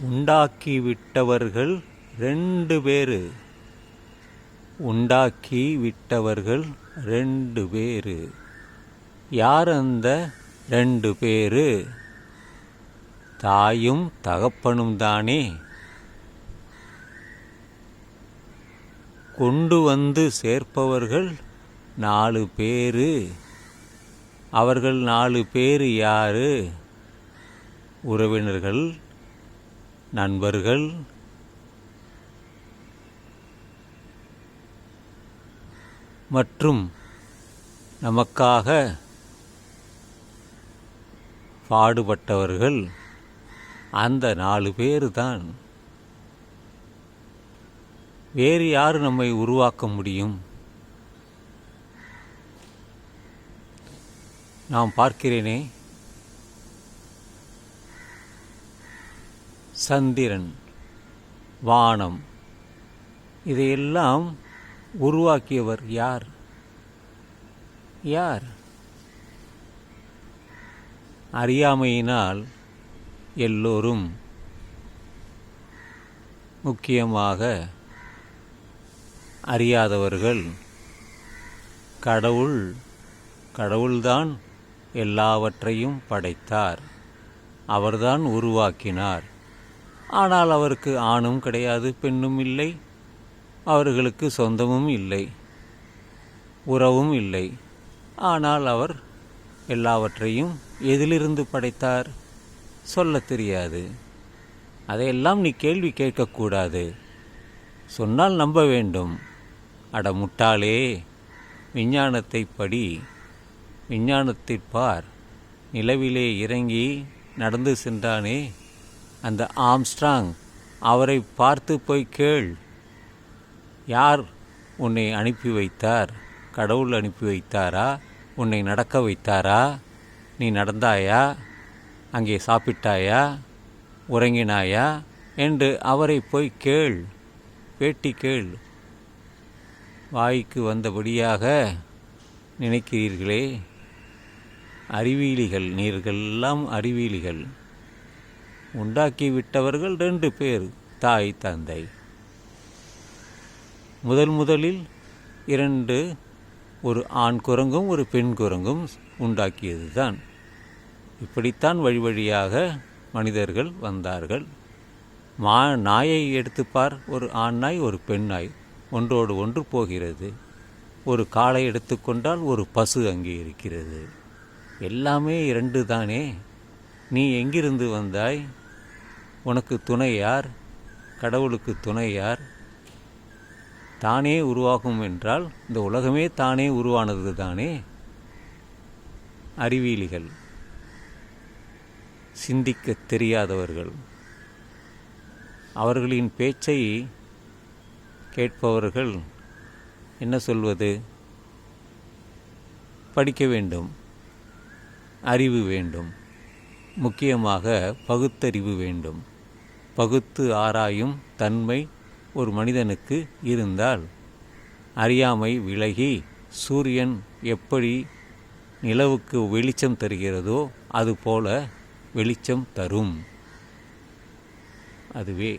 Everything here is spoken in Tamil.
உண்டாக்கி விட்டவர்கள் ரெண்டு பேரு. உண்டாக்கி விட்டவர்கள் ரெண்டு பேரு. யார் அந்த ரெண்டு பேரு? தாயும் தகப்பனும் தானே. கொண்டு வந்து சேர்ப்பவர்கள் நாலு பேரு. அவர்கள் நாலு பேர் யாரு? உறவினர்கள் நண்பர்கள். மற்றும் நமக்காக பாடுபட்டவர்கள் அந்த நாலு பேர் தான் வேறு யார் நம்மை உருவாக்க முடியும்? நாம் பார்க்கிறேனே. சந்திரன் வானம் இதையெல்லாம் உருவாக்கியவர் யார்? யார்? அறியாமையினால் எல்லோரும் முக்கியமாக அறியாதவர்கள் கடவுள் கடவுள்தான் எல்லாவற்றையும் படைத்தார் அவர்தான் உருவாக்கினார். ஆனால் அவருக்கு ஆணும் கிடையாது பெண்ணும் இல்லை. அவர்களுக்கு சொந்தமும் இல்லை உறவும் இல்லை. ஆனால் அவர் எல்லாவற்றையும் எதிலிருந்து படைத்தார்? சொல்லத் தெரியாது. அதையெல்லாம் நீ கேள்வி கேட்கக்கூடாது. சொன்னால் நம்ப வேண்டும். அட முட்டாளே விஞ்ஞானத்தை படி. விஞ்ஞானத்தை பார் நிலவிலே இறங்கி நடந்து சென்றானே. அந்த ஆம்ஸ்ட்ராங் அவரை பார்த்து போய் கேள். யார் உன்னை அனுப்பி வைத்தார்? கடவுள் அனுப்பி வைத்தாரா? உன்னை நடக்க வைத்தாரா? நீ நடந்தாயா? அங்கே சாப்பிட்டாயா? உறங்கினாயா? என்று அவரை போய் கேள். பேட்டி கேள். வாய்க்கு வந்தபடியாக நினைக்கிறீர்களே. அறிவியலிகள் நீர்களெல்லாம் அறிவியலிகள் உண்டாக்கி விட்டவர்கள் ரெண்டு பேர் தாய் தந்தை. முதல் முதலில் இரண்டு ஒரு ஆண் குரங்கும் ஒரு பெண் குரங்கும் உண்டாக்கியது தான் இப்படித்தான் வழி வழியாக மனிதர்கள் வந்தார்கள். மா நாயை எடுத்துப்பார் ஒரு ஆண் நாய் ஒரு பெண் நாய் ஒன்றோடு ஒன்று போகிறது. ஒரு காளை எடுத்துக்கொண்டால் ஒரு பசு அங்கே இருக்கிறது. எல்லாமே இரண்டு தானே நீ எங்கிருந்து வந்தாய்? உனக்கு துணை யார்? கடவுளுக்கு துணை யார்? தானே உருவாகும் என்றால் இந்த உலகமே தானே உருவானது தானே? அறிவியலிகள் சிந்திக்க தெரியாதவர்கள். அவர்களின் பேச்சை கேட்பவர்கள் என்ன சொல்வது? படிக்க வேண்டும். அறிவு வேண்டும். முக்கியமாக பகுத்தறிவு வேண்டும். பகுத்து ஆராயும் தன்மை ஒரு மனிதனுக்கு இருந்தால் அறியாமை விலகி சூரியன் எப்படி நிலவுக்கு வெளிச்சம் தருகிறதோ அதுபோல வெளிச்சம் தரும். அதுவே